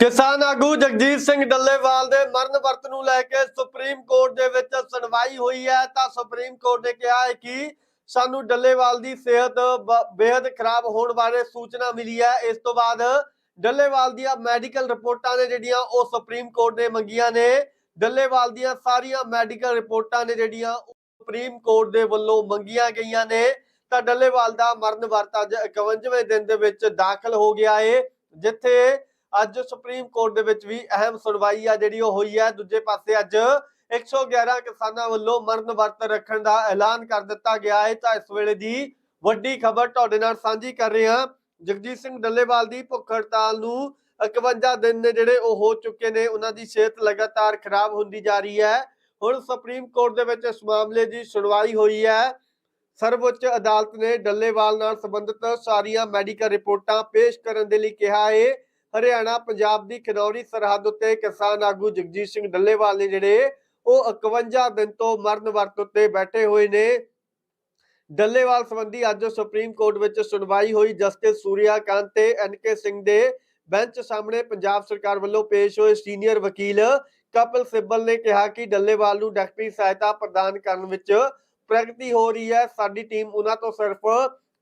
ਕਿਸਾਨ ਆਗੂ ਜਗਜੀਤ ਸਿੰਘ ਡੱਲੇਵਾਲ ਦੇ ਮਰਨ ਵਰਤ ਨੂੰ ਲੈ ਕੇ ਸੁਪਰੀਮ ਕੋਰਟ ਦੇ ਵਿੱਚ ਸੁਣਵਾਈ ਹੋਈ ਹੈ। ਤਾਂ ਸੁਪਰੀਮ ਕੋਰਟ ਨੇ ਕਿਹਾ ਹੈ ਕਿ ਸਾਨੂੰ ਡੱਲੇਵਾਲ ਦੀ ਸਿਹਤ ਬੇहद ਖਰਾਬ ਹੋਣ ਬਾਰੇ ਸੂਚਨਾ ਮਿਲੀ ਹੈ। ਇਸ ਤੋਂ ਬਾਅਦ ਡੱਲੇਵਾਲ ਦੀਆਂ ਮੈਡੀਕਲ ਰਿਪੋਰਟਾਂ ਨੇ ਜਿਹੜੀਆਂ ਉਹ ਸੁਪਰੀਮ ਕੋਰਟ ਨੇ ਮੰਗੀਆਂ ਨੇ। ਡੱਲੇਵਾਲ ਦੀਆਂ ਸਾਰੀਆਂ ਮੈਡੀਕਲ ਰਿਪੋਰਟਾਂ ਨੇ ਜਿਹੜੀਆਂ ਉਹ ਸੁਪਰੀਮ ਕੋਰਟ ਦੇ ਵੱਲੋਂ ਮੰਗੀਆਂ ਗਈਆਂ ਨੇ। ਤਾਂ ਡੱਲੇਵਾਲ ਦਾ ਮਰਨ ਵਰਤ ਅੱਜ 51ਵੇਂ ਦਿਨ ਦੇ ਵਿੱਚ ਦਾਖਲ ਹੋ ਗਿਆ ਏ, ਜਿੱਥੇ ਅੱਜ ਸੁਪਰੀਮ ਕੋਰਟ ਦੇ ਵਿੱਚ ਵੀ ਅਹਿਮ ਸੁਣਵਾਈ ਆ ਜਿਹੜੀ ਉਹ ਹੋਈ ਹੈ। ਦੂਜੇ ਪਾਸੇ ਅੱਜ 111 ਕਿਸਾਨਾਂ ਵੱਲੋਂ ਮਰਨ ਵਰਤ ਰੱਖਣ ਦਾ ਐਲਾਨ ਕਰ ਦਿੱਤਾ ਗਿਆ ਹੈ। ਤਾਂ ਇਸ ਵੇਲੇ ਦੀ ਵੱਡੀ ਖਬਰ ਤੁਹਾਡੇ ਨਾਲ ਸਾਂਝੀ ਕਰ ਰਹੇ ਹਾਂ। ਜਗਜੀਤ ਸਿੰਘ ਡੱਲੇਵਾਲ ਦੀ ਭੁੱਖ ਹੜਤਾਲ ਨੂੰ 51 ਦਿਨ ਨੇ ਜਿਹੜੇ ਉਹ ਹੋ ਚੁੱਕੇ ਨੇ, ਉਹਨਾਂ ਦੀ ਸਿਹਤ ਲਗਾਤਾਰ ਖਰਾਬ ਹੁੰਦੀ ਜਾ ਰਹੀ ਹੈ। ਹੁਣ ਸੁਪਰੀਮ ਕੋਰਟ ਦੇ ਵਿੱਚ ਇਸ ਮਾਮਲੇ ਦੀ ਸੁਣਵਾਈ ਹੋਈ ਹੈ। ਸਰਵਉੱਚ ਅਦਾਲਤ ਨੇ ਡੱਲੇਵਾਲ ਨਾਲ ਸੰਬੰਧਿਤ ਸਾਰੀਆਂ ਮੈਡੀਕਲ ਰਿਪੋਰਟਾਂ ਪੇਸ਼ ਕਰਨ ਦੇ ਲਈ ਕਿਹਾ ਹੈ। ਹਰਿਆਣਾ, ਪੰਜਾਬ ਦੀ ਖਨੌਰੀ ਸਰਹੱਦ ਉੱਤੇ ਕਿਸਾਨ ਆਗੂ ਜਗਜੀਤ ਸਿੰਘ ਡੱਲੇਵਾਲ ਨੇ ਜਿਹੜੇ ਉਹ 51 ਦਿਨ ਤੋਂ ਮਰਨ ਵਰਤ ਉੱਤੇ ਬੈਠੇ ਹੋਏ ਨੇ। ਡੱਲੇਵਾਲ ਸੰਬੰਧੀ ਅੱਜ ਸੁਪਰੀਮ ਕੋਰਟ ਵਿੱਚ ਸੁਣਵਾਈ ਹੋਈ ਜਸਟਿਸ ਸੂਰਿਆਕਾਂਤ ਤੇ ਐਨਕੇ ਸਿੰਘ ਦੇ ਬੈਂਚ ਸਾਹਮਣੇ ਪੰਜਾਬ ਸਰਕਾਰ ਵੱਲੋਂ ਪੇਸ਼ ਹੋਏ ਸੀਨੀਅਰ ਵਕੀਲ ਕਪਿਲ ਸਿੱਬਲ ਨੇ ਕਿਹਾ ਕਿ ਡੱਲੇਵਾਲ ਨੂੰ ਡਾਕਟਰੀ ਸਹਾਇਤਾ ਪ੍ਰਦਾਨ ਕਰਨ ਵਿੱਚ ਪ੍ਰਗਤੀ ਹੋ ਰਹੀ ਹੈ। ਸਾਡੀ ਟੀਮ ਉਹਨਾਂ ਤੋਂ ਸਿਰਫ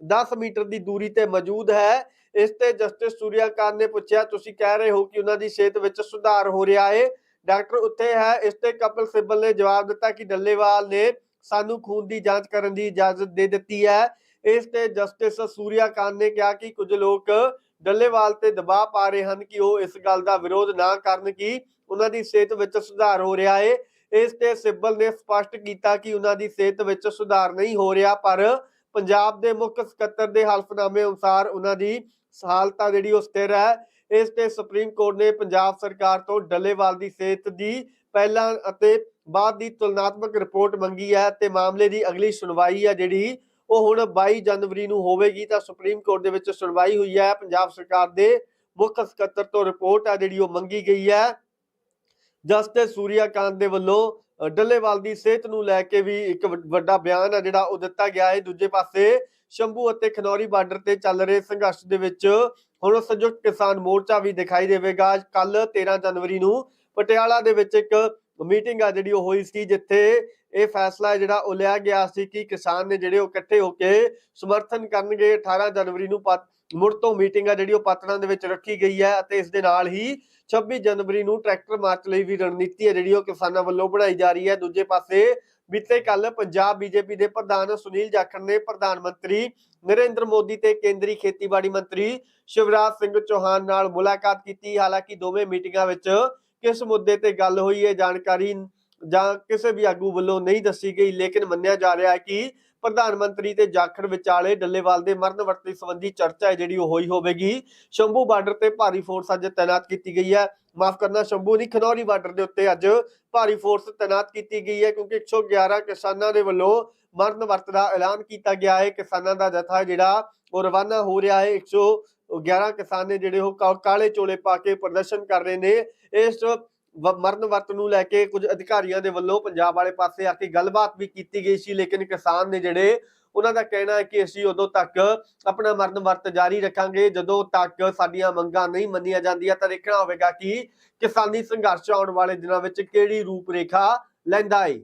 10 ਮੀਟਰ ਦੀ ਦੂਰੀ ਤੇ ਮੌਜੂਦ ਹੈ। ਇਸ ਤੇ ਜਸਟਿਸ ਸੂਰਿਆਕਾਂਤ ਨੇ ਪੁੱਛਿਆ, ਤੁਸੀਂ ਕਹਿ ਰਹੇ ਹੋ ਕਿ ਉਹਨਾਂ ਦੀ ਸਿਹਤ ਵਿੱਚ ਸੁਧਾਰ ਹੋ ਰਿਹਾ ਹੈ ਡਾਕਟਰ ਉੱਥੇ ਹੈ। ਇਸ ਤੇ ਕਪਿਲ ਸਿੱਬਲ ਨੇ ਜਵਾਬ ਦਿੱਤਾ ਕਿ ਡੱਲੇਵਾਲ ਨੇ ਸਾਨੂੰ ਖੂਨ ਦੀ ਜਾਂਚ ਕਰਨ ਦੀ ਇਜਾਜ਼ਤ ਦੇ ਦਿੱਤੀ ਹੈ। ਇਸ ਤੇ ਜਸਟਿਸ ਸੂਰਿਆਕਾਂਤ ਨੇ ਕਿਹਾ ਕਿ ਕੁਝ ਲੋਕ ਡੱਲੇਵਾਲ ਤੇ ਦਬਾਅ ਪਾ ਰਹੇ ਹਨ ਕਿ ਉਹ ਇਸ ਗੱਲ ਦਾ ਵਿਰੋਧ ਨਾ ਕਰਨ ਕਿ ਉਹਨਾਂ ਦੀ ਸਿਹਤ ਵਿੱਚ ਸੁਧਾਰ ਹੋ ਰਿਹਾ ਹੈ ਇਸ ਤੇ ਸਿੱਬਲ ਨੇ ਸਪਸ਼ਟ ਕੀਤਾ ਕਿ ਉਹਨਾਂ ਦੀ ਸਿਹਤ ਵਿੱਚ ਸੁਧਾਰ ਨਹੀਂ ਹੋ ਰਿਹਾ, ਪਰ ਪੰਜਾਬ ਦੇ ਮੁੱਖ ਸਕੱਤਰ ਦੇ ਹਲਫਨਾਮੇ ਅਨੁਸਾਰ ਉਹਨਾਂ ਦੀ ਹਾਲਤ ਜਿਹੜੀ ਉਹ ਸਥਿਰ ਹੈ। ਇਸ ਤੇ ਸੁਪਰੀਮ ਕੋਰਟ ਨੇ ਪੰਜਾਬ ਸਰਕਾਰ ਤੋਂ ਡੱਲੇਵਾਲ ਦੀ ਸਿਹਤ ਦੀ ਪਹਿਲਾਂ ਅਤੇ ਬਾਅਦ ਦੀ ਤੁਲਨਾਤਮਕ ਰਿਪੋਰਟ ਮੰਗੀ ਹੈ ਤੇ ਮਾਮਲੇ ਦੀ ਅਗਲੀ ਸੁਣਵਾਈ ਹੈ ਜਿਹੜੀ ਉਹ ਹੁਣ 22 ਜਨਵਰੀ ਨੂੰ ਹੋਵੇਗੀ ਤਾਂ ਸੁਪਰੀਮ ਕੋਰਟ ਦੇ ਵਿੱਚ ਸੁਣਵਾਈ ਹੋਈ ਹੈ। ਪੰਜਾਬ ਸਰਕਾਰ ਦੇ ਮੁੱਖ ਸਕੱਤਰ ਤੋਂ ਰਿਪੋਰਟ ਆ ਜਿਹੜੀ ਉਹ ਮੰਗੀ ਗਈ ਹੈ। ਜਸਟਿਸ ਸੂਰਿਆਕਾਂਤ ਦੇ ਵੱਲੋਂ ਡੱਲੇਵਾਲ ਦੀ ਸਿਹਤ ਨੂੰ ਲੈ ਕੇ ਵੀ ਇੱਕ ਵੱਡਾ ਬਿਆਨ ਆ ਜਿਹੜਾ ਉਹ ਦਿੱਤਾ ਗਿਆ ਹੈ। ਦੂਜੇ ਪਾਸੇ ਸ਼ੰਭੂ ਅਤੇ ਖਨੌਰੀ ਬਾਰਡਰ ਤੇ ਚੱਲ ਰਹੇ ਸੰਘਰਸ਼ ਦੇ ਵਿੱਚ ਹੁਣ ਸੰਯੁਕਤ ਕਿਸਾਨ ਮੋਰਚਾ ਵੀ ਦਿਖਾਈ ਦੇਵੇਗਾ। ਕੱਲ 13 ਜਨਵਰੀ ਨੂੰ ਪਟਿਆਲਾ ਦੇ ਵਿੱਚ ਇੱਕ ਮੀਟਿੰਗ ਆ ਜਿਹੜੀ ਉਹ ਹੋਈ ਸੀ ਜਿੱਥੇ ਇਹ ਫੈਸਲਾ ਜਿਹੜਾ ਉਹ ਲਿਆ ਗਿਆ ਸੀ ਕਿ ਕਿਸਾਨ ਨੇ ਜਿਹੜੇ ਉਹ ਇਕੱਠੇ ਹੋ ਕੇ ਸਮਰਥਨ ਕਰਨਗੇ 18 ਜਨਵਰੀ ਨੂੰ ਮੁੜ ਤੋਂ ਮੀਟਿੰਗ ਆ ਜਿਹੜੀ ਉਹ ਪਾਤੜਾਂ ਦੇ ਵਿੱਚ ਰੱਖੀ ਗਈ ਹੈ ਅਤੇ ਇਸ ਦੇ ਨਾਲ ਹੀ 26 ਜਨਵਰੀ ਨੂੰ ਟਰੈਕਟਰ ਮਾਰਚ ਲਈ ਵੀ ਰਣਨੀਤੀ ਹੈ ਜਿਹੜੀ ਉਹ ਕਿਸਾਨਾਂ ਵੱਲੋਂ ਬਣਾਈ ਜਾ ਰਹੀ ਹੈ। ਦੂਜੇ ਪਾਸੇ ਬੀਤੇ ਕੱਲ ਪੰਜਾਬ ਬੀਜੇਪੀ ਦੇ ਪ੍ਰਧਾਨ ਸੁਨੀਲ ਜਾਖੜ ਨੇ ਪ੍ਰਧਾਨ ਮੰਤਰੀ ਨਰਿੰਦਰ ਮੋਦੀ ਤੇ ਕੇਂਦਰੀ ਖੇਤੀਬਾੜੀ ਮੰਤਰੀ ਸ਼ਿਵਰਾਜ ਸਿੰਘ ਚੌਹਾਨ ਨਾਲ ਮੁਲਾਕਾਤ ਕੀਤੀ। ਹਾਲਾਂਕਿ ਦੋਵੇਂ ਮੀਟਿੰਗਾਂ ਵਿੱਚ ਕਿਸ ਮੁੱਦੇ ਤੇ ਗੱਲ ਹੋਈ ਹੈ ਜਾਣਕਾਰੀ ਜਾਂ ਕਿਸੇ ਵੀ ਆਗੂ ਵੱਲੋਂ ਨਹੀਂ ਦੱਸੀ ਗਈ, ਲੇਕਿਨ ਮੰਨਿਆ ਜਾ ਰਿਹਾ ਹੈ ਕਿ ਪ੍ਰਧਾਨ ਮੰਤਰੀ ਤੇ ਜਾਖੜ ਵਿਚਾਲੇ ਡੱਲੇਵਾਲ ਦੇ ਮਰਨ ਵਰਤੀ ਸੰਬੰਧੀ ਚਰਚਾ ਹੈ ਜਿਹੜੀ ਉਹ ਹੋਈ ਹੋਵੇਗੀ। ਸ਼ੰਭੂ ਬਾਰਡਰ ਤੇ ਭਾਰੀ ਫੋਰਸ ਅੱਜ ਤਾਇਨਾਤ ਕੀਤੀ ਗਈ ਹੈ। ਮਾਫ ਕਰਨਾ, ਸ਼ੰਭੂ ਨਹੀਂ ਖਨੌਰੀ ਬਾਰਡਰ ਦੇ ਉੱਤੇ ਅੱਜ ਭਾਰੀ ਫੋਰਸ ਤਾਇਨਾਤ ਕੀਤੀ ਗਈ ਹੈ ਕਿਉਂਕਿ 111 ਕਿਸਾਨਾਂ ਦੇ ਵੱਲੋਂ ਮਰਨ ਵਰਤ ਦਾ ਐਲਾਨ ਕੀਤਾ ਗਿਆ ਹੈ। ਕਿਸਾਨਾਂ ਦਾ ਜਥਾ ਜਿਹੜਾ ਉਹ ਰਵਾਨਾ ਹੋ ਰਿਹਾ ਹੈ। 111 ਕਿਸਾਨ ਨੇ ਜਿਹੜੇ ਉਹ ਕਾਲੇ ਚੋਲੇ ਪਾ ਕੇ ਪ੍ਰਦਰਸ਼ਨ ਕਰ ਰਹੇ ਨੇ। ਇਸ ਮਰਨ ਵਰਤ ਨੂੰ ਲੈ ਕੇ ਕੁਝ ਅਧਿਕਾਰੀਆਂ ਦੇ ਵੱਲੋਂ ਪੰਜਾਬ ਵਾਲੇ ਪਾਸੇ ਆ ਕੇ ਗੱਲਬਾਤ ਵੀ ਕੀਤੀ ਗਈ ਸੀ, ਲੇਕਿਨ ਕਿਸਾਨ ਨੇ ਜਿਹੜੇ ਉਹਨਾਂ ਦਾ ਕਹਿਣਾ ਹੈ ਕਿ ਅਸੀਂ ਉਦੋਂ ਤੱਕ ਆਪਣਾ ਮਰਨ ਵਰਤ ਜਾਰੀ ਰੱਖਾਂਗੇ, ਜਦੋਂ ਤੱਕ ਸਾਡੀਆਂ ਮੰਗਾਂ ਨਹੀਂ ਮੰਨੀਆਂ ਜਾਂਦੀਆਂ, ਤਾਂ ਦੇਖਣਾ ਹੋਵੇਗਾ ਕਿ ਕਿਸਾਨੀ ਸੰਘਰਸ਼ ਆਉਣ ਵਾਲੇ ਦਿਨਾਂ ਵਿੱਚ ਕਿਹੜੀ ਰੂਪ ਰੇਖਾ ਲੈਂਦਾ ਹੈ